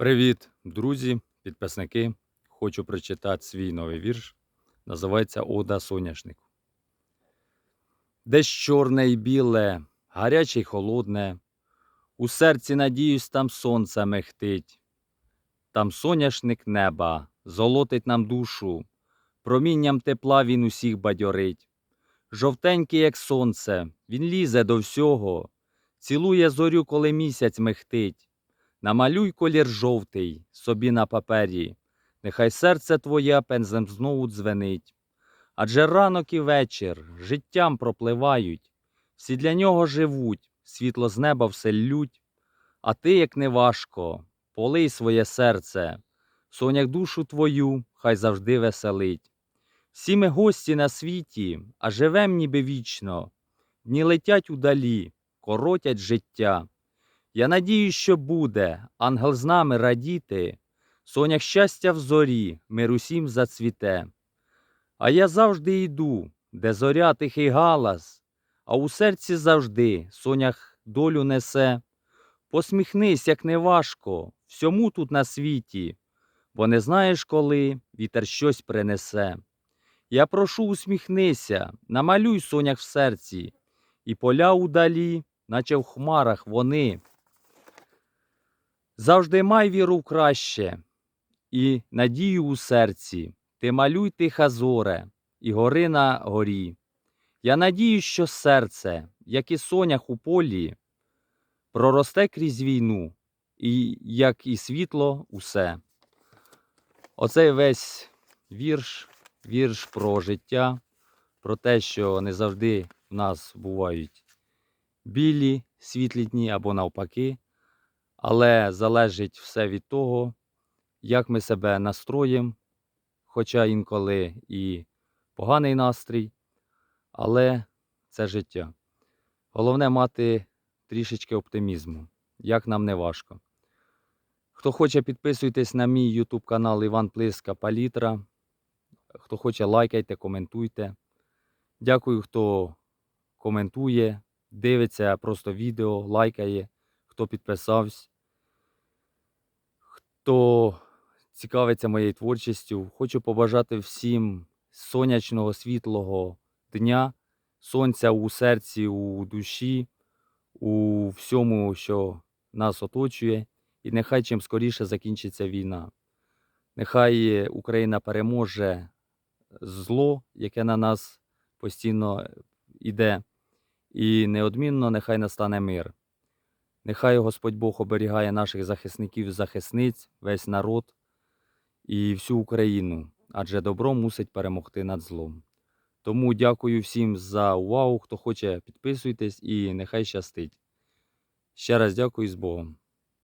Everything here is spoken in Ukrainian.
Привіт, друзі, підписники. Хочу прочитати свій новий вірш. Називається Ода соняшнику. Десь чорне й біле, гаряче й холодне. У серці, надіюсь, там сонце мехтить. Там соняшник неба золотить нам душу, промінням тепла він усіх бадьорить. Жовтенький, як сонце, він лізе до всього, цілує зорю, коли місяць мехтить. Намалюй колір жовтий собі на папері, нехай серце твоє пензлем знову дзвенить. Адже ранок і вечір життям пропливають, всі для нього живуть, світло з неба все лють. А ти, як не важко, полий своє серце, сонях душу твою, хай завжди веселить. Всі ми гості на світі, а живем ніби вічно, дні летять удалі, коротять життя. Я надію, що буде ангел з нами радіти, сонях щастя в зорі, мир усім зацвіте. А я завжди йду, де зоря тихий галас, а у серці завжди сонях долю несе. Посміхнись, як не важко, всьому тут на світі, бо не знаєш, коли вітер щось принесе. Я прошу, усміхнися, намалюй сонях в серці, і поля удалі, наче в хмарах вони. Завжди май віру в краще і надію у серці. Ти малюй тиха зоре і гори на горі. Я надію, що серце, як і сонях у полі, проросте крізь війну, і як і світло усе. Оцей весь вірш, вірш про життя, про те, що не завжди в нас бувають білі, світлі дні або навпаки. Але залежить все від того, як ми себе настроїмо, хоча інколи і поганий настрій, але це життя. Головне мати трішечки оптимізму, як нам не важко. Хто хоче, підписуйтесь на мій YouTube канал Іван Плиска Палітра. Хто хоче, лайкайте, коментуйте. Дякую, хто коментує, дивиться просто відео, лайкає, хто підписався хто цікавиться моєю творчістю, хочу побажати всім сонячного, світлого дня, сонця у серці, у душі, у всьому, що нас оточує, і нехай чим скоріше закінчиться війна. Нехай Україна переможе зло, яке на нас постійно йде, і неодмінно нехай настане мир. Нехай Господь Бог оберігає наших захисників захисниць, весь народ і всю Україну, адже добро мусить перемогти над злом. Тому дякую всім за увагу. Хто хоче, підписуйтесь і нехай щастить. Ще раз дякую з Богом.